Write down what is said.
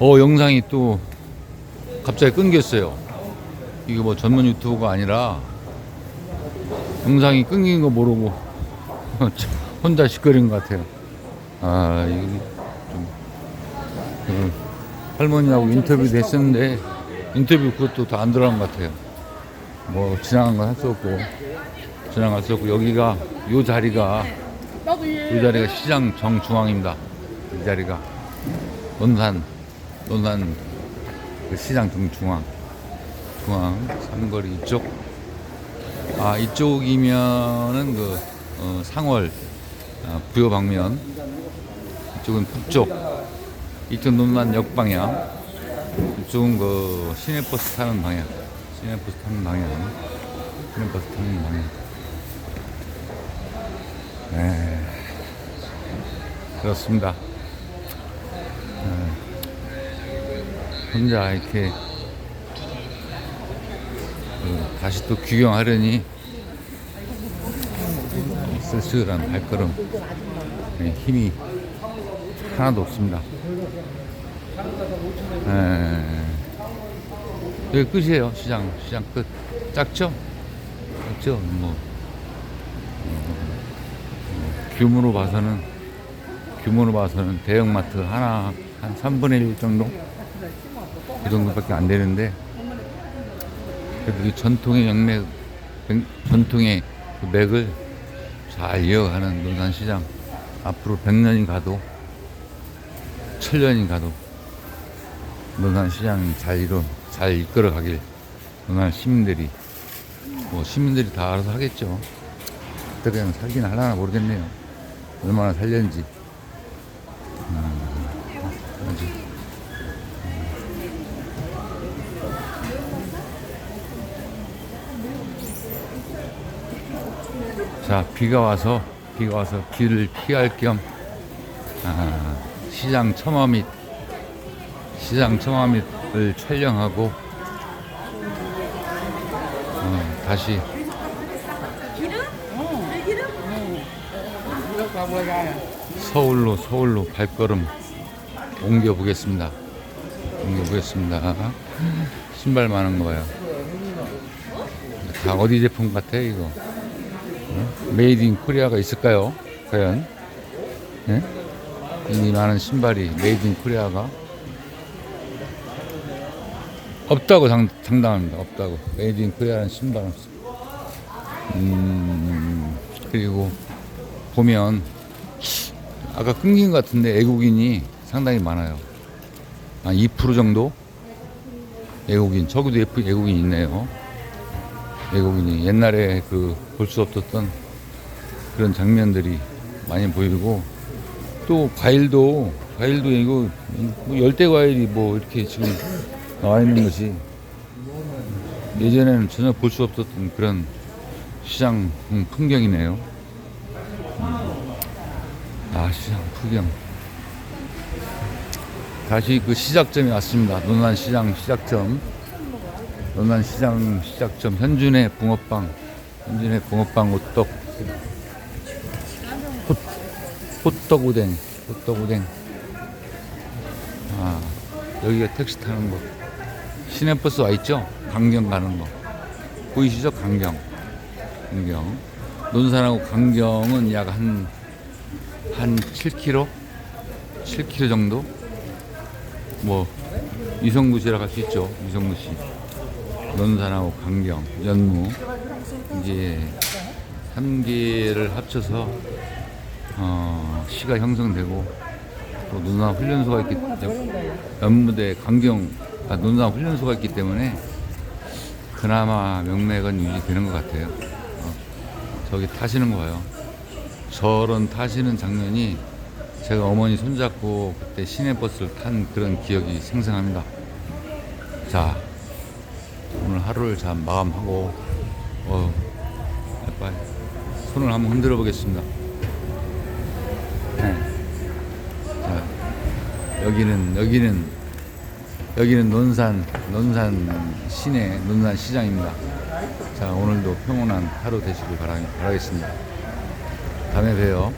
어 영상이 또 갑자기 끊겼어요. 이게 뭐 전문 유튜브가 아니라 영상이 끊긴 거 모르고 혼자 시끄러운 것 같아요. 아 이게 좀그 할머니하고 인터뷰도 했었는데 인터뷰 그것도 다 안 들어간 것 같아요. 뭐 지나간 건 할 수 없고 지나갈 수 없고 여기가 요 자리가 이 자리가 시장 정중앙입니다. 이 자리가 논산 논산 그 시장 정중앙 중앙 삼거리 이쪽. 아 이쪽이면은 그 어, 상월 아, 부여 방면. 이쪽은 북쪽. 이쪽 논산 역방향. 이쪽은 그 시내버스 타는 방향. 시내버스 타는 방향. 시내버스 타는 방향. 네. 그렇습니다. 혼자 이렇게 그 다시 또 구경하려니 쓸쓸한 발걸음 네, 힘이 하나도 없습니다. 네. 여기 끝이에요 시장 시장 끝 작죠? 작죠? 뭐 규모로 봐서는 규모로 봐서는 대형마트 하나 한 3분의 1 정도 그 정도밖에 안 되는데 이 전통의 영맥 백- 전통의 그 맥을 잘 이어가는 논산시장 앞으로 100년이 가도 1000년이 가도 논산시장이 잘 이뤄 잘 이끌어 가길 논산 시민들이 뭐 시민들이 다 알아서 하겠죠. 어떻게 하면 살긴 하려나 모르겠네요. 얼마나 살렸는지. 자, 비가 와서, 비가 와서 비를 피할 겸, 아, 시장 처마 및, 시장 처마 밑을 촬영하고, 어, 다시 서울로 서울로 발걸음 옮겨 보겠습니다. 옮겨 보겠습니다. 신발 많은 거 봐요. 다 어디 제품 같아 이거? 어? 메이드 인 코리아가 있을까요? 과연? 예? 이 많은 신발이 메이드 인 코리아가 없다고 장, 장담합니다. 없다고. 메이드 인 코리아라는 신발은 없어. 음, 그리고 보면 아까 끊긴 것 같은데 애국인이 상당히 많아요. 한 2% 정도 애국인 저기도 F 애국인 있네요. 애국인이 옛날에 그 볼 수 없었던 그런 장면들이 많이 보이고 또 과일도 과일도 이거 뭐 열대 과일이 뭐 이렇게 지금 나와 있는 것이 예전에는 전혀 볼 수 없었던 그런 시장 음, 풍경이네요. 아 시장 풍경. 다시 그 시작점에 왔습니다. 논란 시장 시작점 논란 시장 시작점 현준의 붕어빵 현준의 붕어빵 호떡 호, 호떡오뎅 호떡오뎅 아 여기가 택시 타는 곳 시내버스 와 있죠 강경 가는 거 보이시죠 강경 강경 논산하고 강경은 약 한 한 7km? 7km 정도? 뭐 이성구 씨라 할수 있죠. 이성구 씨. 논산하고 강경, 연무 이제 3개를 합쳐서 어, 시가 형성되고 또 논산 훈련소가 있기 때문에 연무대 강경 아, 논산 훈련소가 있기 때문에 그나마 명맥은 유지되는 것 같아요. 어, 저기 타시는 거 봐요. 저런 타시는 장면이 제가 어머니 손잡고 그때 시내버스를 탄 그런 기억이 생생합니다. 자, 오늘 하루를 잘 마감하고, 어, 빨리 손을 한번 흔들어 보겠습니다. 네. 자, 여기는, 여기는, 여기는 논산, 논산 시내, 논산 시장입니다. 자, 오늘도 평온한 하루 되시길 바라, 바라겠습니다. 다음에 봬요.